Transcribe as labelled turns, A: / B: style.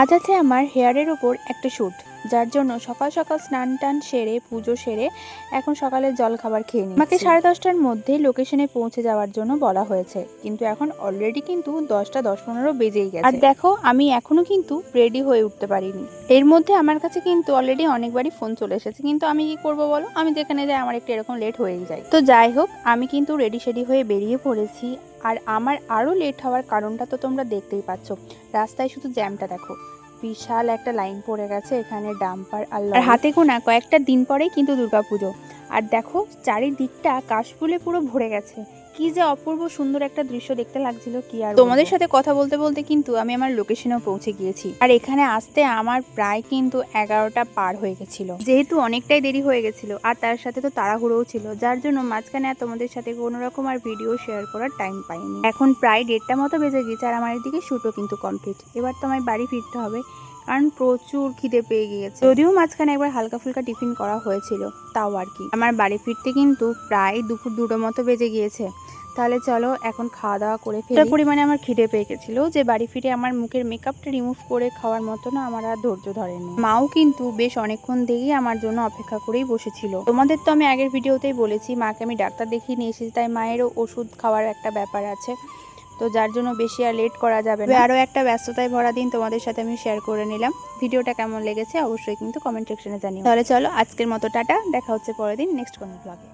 A: আজ আছে আমার হেয়ারের ওপর একটা শ্যুট। যার জন্য সকাল সকাল স্নান টান সেরে পুজো সেরে এখন সকালে জল খাবার খেয়ে নিই আমাকে সাড়ে দশটার মধ্যে লোকেশনে পৌঁছে যাওয়ার জন্য বলা হয়েছে। কিন্তু এখন অলরেডি কিন্তু দশটা দশ পনেরো বেজেই গেছে। আর দেখো আমি এখনও কিন্তু রেডি হয়ে উঠতে পারিনি। এর মধ্যে আমার কাছে কিন্তু অলরেডি অনেকবারই ফোন চলে এসেছে। কিন্তু আমি কি করব বলো? আমি যেখানে যাই আমার একটু এরকম লেট হয়েই যায়। তো যাই হোক আমি কিন্তু রেডি সেডি হয়ে বেরিয়ে পড়েছি। আর আমার আরও লেট হওয়ার কারণটা তো তোমরা দেখতেই পাচ্ছ। রাস্তায় শুধু জ্যামটা দেখো। বিশাল একটা লাইন পড়ে গেছে এখানে ডাম্পার আর হাতে গোনা কয়েকটা দিন পরেই কিন্তু দুর্গাপুজো। আর দেখো চারিদিকটা কাশফুলে পুরো ভরে গেছে। কি যে অপূর্ব সুন্দর একটা দৃশ্য দেখতে লাগছিল কি আর তোমাদের সাথে কথা বলতে বলতে কিন্তু আমি আমার লোকেশনেও পৌঁছে গিয়েছি। আর এখানে আসতে আমার প্রায় কিন্তু এগারোটা পার হয়ে গেছিল। যেহেতু অনেকটাই দেরি হয়ে গেছিল আর তার সাথে তো তাড়াহুড়োও ছিল যার জন্য মাঝখানে আর তোমাদের সাথে কোনো রকম আর ভিডিও শেয়ার করার টাইম পাইনি। এখন প্রায় দেড়টা মতো বেজে গেছে আর আমার এদিকে শ্যুটও কিন্তু কমপ্লিট এবার তো আমায় বাড়ি ফিরতে হবে কারণ প্রচুর খিদে পেয়ে গিয়েছে। যদিও মাঝখানে একবার হালকা ফুলকা টিফিন করা হয়েছিল তাও আর কি। আমার বাড়ি ফিরতে কিন্তু প্রায় দুপুর দুটো মতো বেজে গিয়েছে। তাহলে চলো এখন খাওয়া দাওয়া করে ফেলি। পরিমাণে আমার খিদে পেয়ে গেছিল যে বাড়ি ফিরে আমার মুখের মেকআপটা রিমুভ করে খাওয়ার মতো না আমার আর ধৈর্য ধরেনি। মাও কিন্তু বেশ অনেকক্ষণ থেকেই আমার জন্য অপেক্ষা করেই বসেছিল। তোমাদের তো আমি আগের ভিডিওতেই বলেছি মাকে আমি ডাক্তার দেখিয়ে নিয়ে এসেছি তাই মায়েরও ওষুধ খাওয়ার একটা ব্যাপার আছে। তো যার জন্য বেশি আর লেট করা যাবে না। আরও একটা ব্যস্ততায় ভরা দিন তোমাদের সাথে আমি শেয়ার করে নিলাম। ভিডিওটা কেমন লেগেছে অবশ্যই কিন্তু কমেন্ট সেকশনে জানিও। তাহলে চলো আজকের মতো টাটা দেখা হচ্ছে পরের দিন নেক্সট কোনো ব্লগে